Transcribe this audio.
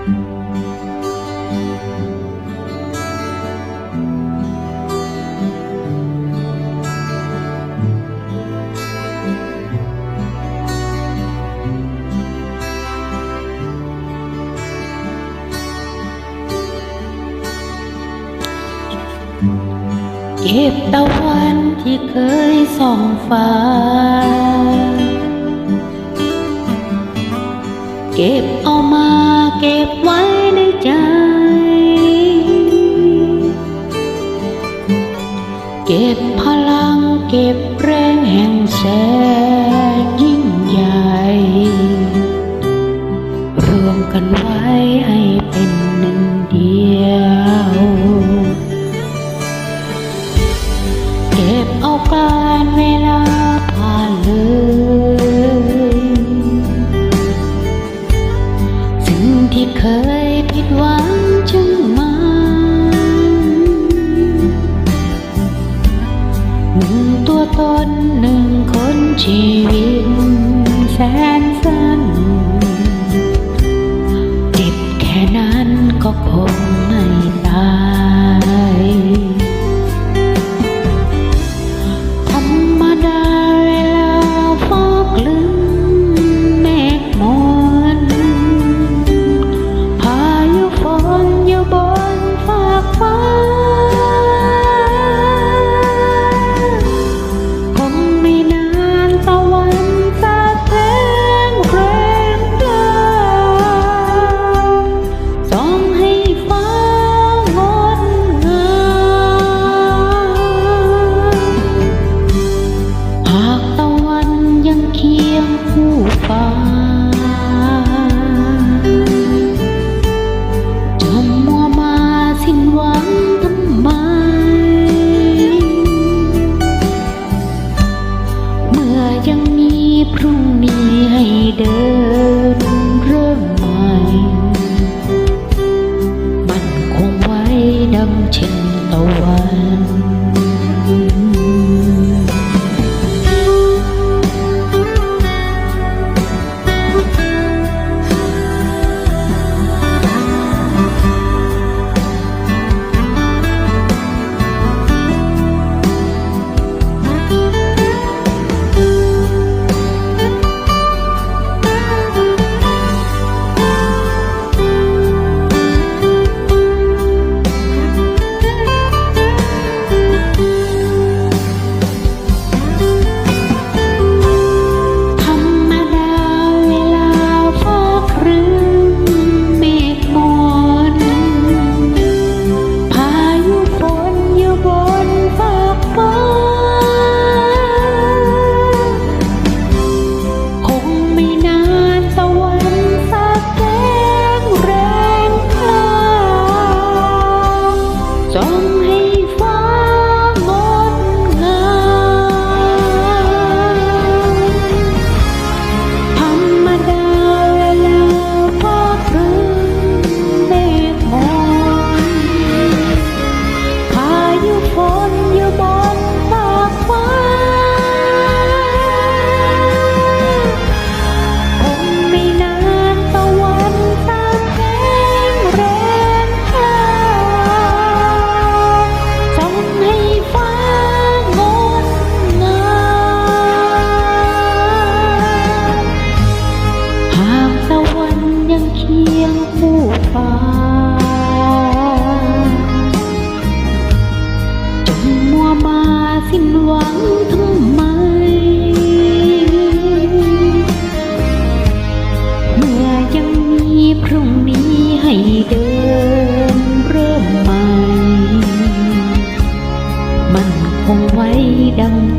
เก็บตะวันที่เคยส่องฟ้า เก็บ เก็บพลังเก็บแรงแห่งแสงยิ่งใหญ่ รวมกันไว้ให้เป็นหนึ่งเดียว เก็บเอาไป sad 一到晚 Đang.